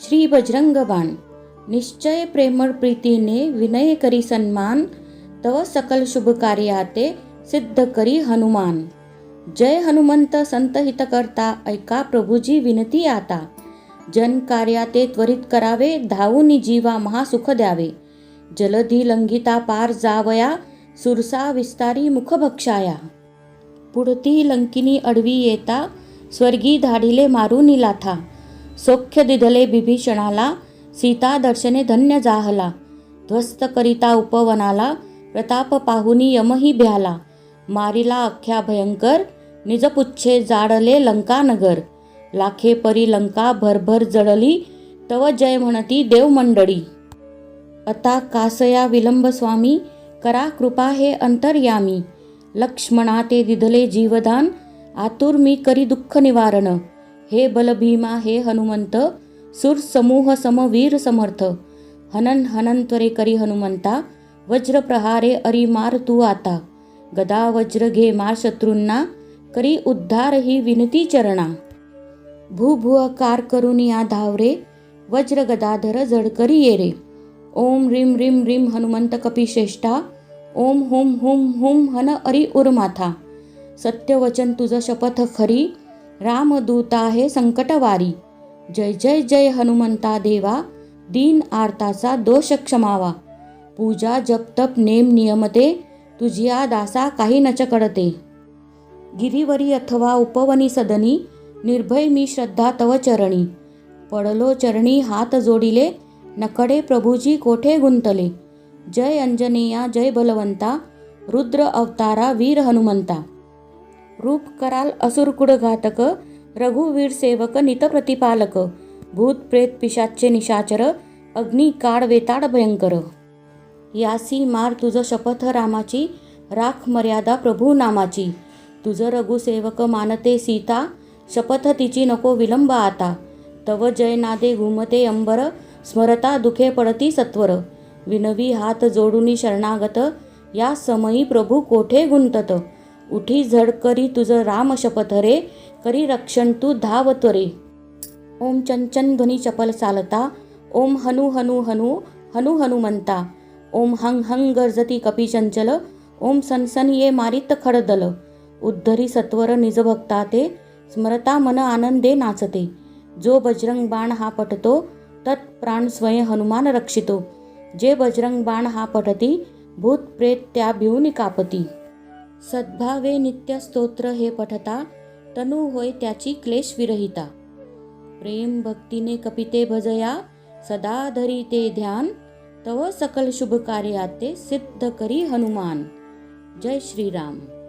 श्री बजरंग बाण निश्चय प्रेमळ प्रीतीने विनय करी सन्मान तव सकल शुभ कार्याते सिद्ध करी हनुमान। जय हनुमंत संत हितकर्ता ऐका प्रभुजी विनती आता। जन कार्याते त्वरित करावे धावून जीवा महासुख द्यावे। जलधी लंगिता पार जावया सुरसा विस्तारी मुख भक्षाया। पुढती लंकिनी अडवी येता स्वर्गी धाडिले मारून लाथा। सौख्य दिधले बिभीषणाला सीता दर्शने धन्य जाहला ध्वस्त करिता उपवनाला प्रताप पाहुनी यमही भ्याला मारिला अख्ख्या भयंकर निजपुच्छे जाडले लंकानगर लाखे परी लंका भरभर जळली तव जय म्हणती देवमंडळी. आता कासया विलंब स्वामी करा कृपा हे अंतर्यामी लक्ष्मणा ते दिधले जीवदान आतुर मी करी दुःख निवारण. हे बलभीमा हे हनुमंत सुर समूह समवीर समर्थ. हनन हनंत्वरे करी हनुमंता वज्र प्रहारे अरी मार तू आता. गदा वज्र घे मार शत्रूंना करी उद्धार ही विनती चरणा. भूभुव कार करून या धावरे वज्र गदाधर जडकरी येरे. ओम रिम रिम रिम हनुमंत कपिश्रेष्ठा ओम हुम हुम हुम हन अरी उर्माथा सत्यवचन तुझं शपथ खरी रामदूता हे संकटवारी. जय जय जय हनुमंता देवा दीन आरताचा दोष क्षमावा. पूजा जप तप नेम नियमते तुझिया दासा काही नच कळते गिरीवरी अथवा उपवनी सदनी निर्भय मी श्रद्धा तव चरणी. पडलो चरणी हात जोडिले नकडे प्रभूजी कोठे गुंतले? जय अंजनेया जय बलवंता रुद्र अवतारा वीर हनुमंता. रूप कराल असुरकुड घातक रघुवीर सेवक नित प्रतिपालक. भूत प्रेत पिशाचे निशाचर अग्नी काळ वेताड भयंकर. यासी मार तुझ शपथ रामाची राख मर्यादा प्रभू नामाची. तुझ रघुसेवक मानते सीता शपथ तिची नको विलंब आता. तव जयनादे घुमते अंबर स्मरता दुखे पडती सत्वर. विनवी हात जोडूनी शरणागत या समयी प्रभू कोठे गुंतत? उठी झड करी तुझं राम शपथ रे करी रक्षण तू धाव त्वरे. ओम चंचन ध्वनी चपल चालता ओम हनु हनु हनु हनु हनुमंता ओम हंग हंग गर्जती कपी चंचल ओम सनसन ये मारित खडदल. उद्धरी सत्वर निजभक्ता ते स्मरता मन आनंदे नाचते. जो बजरंग बाण हा पठतो तत् प्राण स्वयं हनुमान रक्षितो. जे बजरंग बाण हा पठती भूत प्रेत त्या भिवून कापती. सद्भावे नित्य स्तोत्र हे पठता तनु होय त्याची क्लेश विरहिता. प्रेम भक्तीने कपिते भजया सदा धरी ते ध्यान तव सकल शुभ कार्याते सिद्ध करी हनुमान. जय श्रीराम.